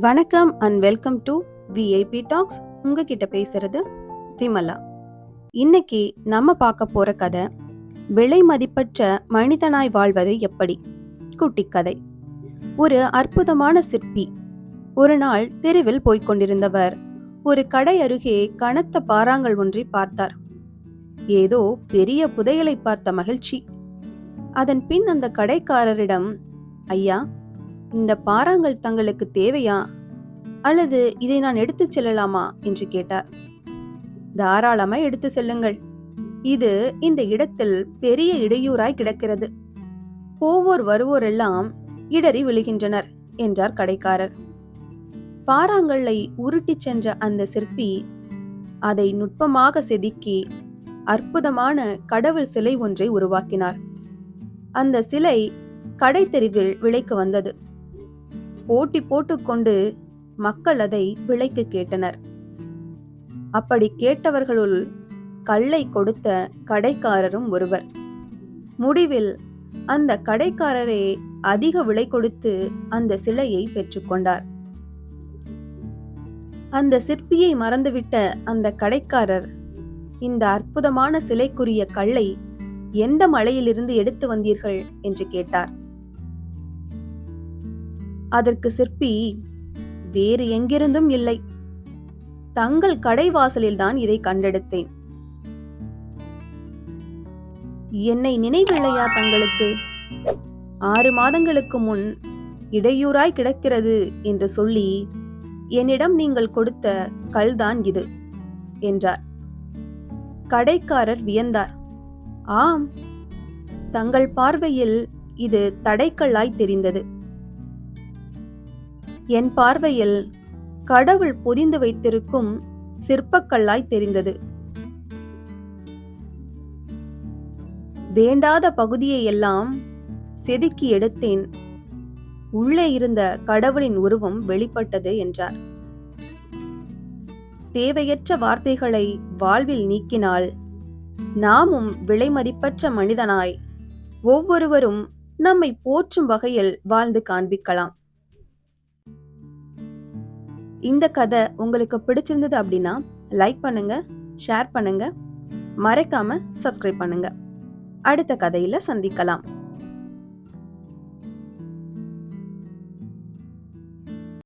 வணக்கம் and welcome to VIP talks உங்ககிட்ட பேசுறது விமலா. இன்னைக்கு நம்ம பார்க்க போற கதை விலை மதிப்பற்ற மனிதனாய் வாழ்வது எப்படி? குட்டி கதை. ஒரு அற்புதமான சிற்பி. ஒரு நாள் தெருவில் போய்க்கொண்டிருந்தவர் ஒரு கடை அருகே கனத்த பாறாங்கள் ஒன்றை பார்த்தார். ஏதோ பெரிய புதையலை பார்த்த மகிழ்ச்சி. அதன் பின் அந்த கடைக்காரரிடம் ஐயா இந்த பாறாங்கள் தங்களுக்கு தேவையா? அல்லது இதை நான் எடுத்துச் செல்லலாமா? என்று கேட்டார். தாராளமாய் எடுத்து செல்லுங்கள். இது இந்த இடத்தில் பெரிய இடையூறாய் கிடக்கிறது. போவோர் வருவோரெல்லாம் இடறி விழுகின்றனர் என்றார் கடைக்காரர். பாறாங்கல்லை உருட்டிச் சென்ற அந்த சிற்பி அதை நுட்பமாக செதுக்கி அற்புதமான கடவுள் சிலை ஒன்றை உருவாக்கினார். அந்த சிலை கடை தெருவில் விலைக்கு வந்தது. போட்டி போட்டுக்கொண்டு மக்கள் அதை விலைக்கு கேட்டனர். அப்படி கேட்டவர்களுள் கல்லை கொடுத்த கடைக்காரரும் ஒருவர். முடிவில் அந்த கடைக்காரரே அதிக விலை கொடுத்து அந்த சிலையை பெற்றுக்கொண்டார் அந்த சிற்பியை மறந்துவிட்ட அந்த கடைக்காரர் இந்த அற்புதமான சிலைக்குரிய கல்லை எந்த மலையிலிருந்து எடுத்து வந்தீர்கள்? என்று கேட்டார். அதற்கு சிற்பி வேறு எங்கிருந்தும் இல்லை. தங்கள் கடை வாசலில்தான் இதை கண்டெடுத்தேன். என்னை நினைவில்லையா தங்களுக்கு? ஆறு மாதங்களுக்கு முன் இடையூறாய் கிடக்கிறது என்று சொல்லி என்னிடம் நீங்கள் கொடுத்த கல்தான் இது என்றார். கடைக்காரர் வியந்தார். ஆம் தங்கள் பார்வையில் இது தடைக்கல்லாய் தெரிந்தது. என் பார்வையில் கடவுள் பொதிந்து வைத்திருக்கும் சிற்பக்கல்லாய் தெரிந்தது. வேண்டாத பகுதியை எல்லாம் செதுக்கி எடுத்தேன். உள்ளே இருந்த கடவுளின் உருவம் வெளிப்பட்டது என்றார். தேவையற்ற வார்த்தைகளை வாழ்வில் நீக்கினால் நாமும் விலைமதிப்பற்ற மனிதனாய் ஒவ்வொருவரும் நம்மை போற்றும் வகையில் வாழ்ந்து காண்பிக்கலாம். இந்த கதை உங்களுக்கு பிடிச்சிருந்தது அப்படின்னா லைக் பண்ணுங்க ஷேர் பண்ணுங்க. மறக்காம சப்ஸ்கிரைப் பண்ணுங்க. அடுத்த கதையில சந்திக்கலாம்.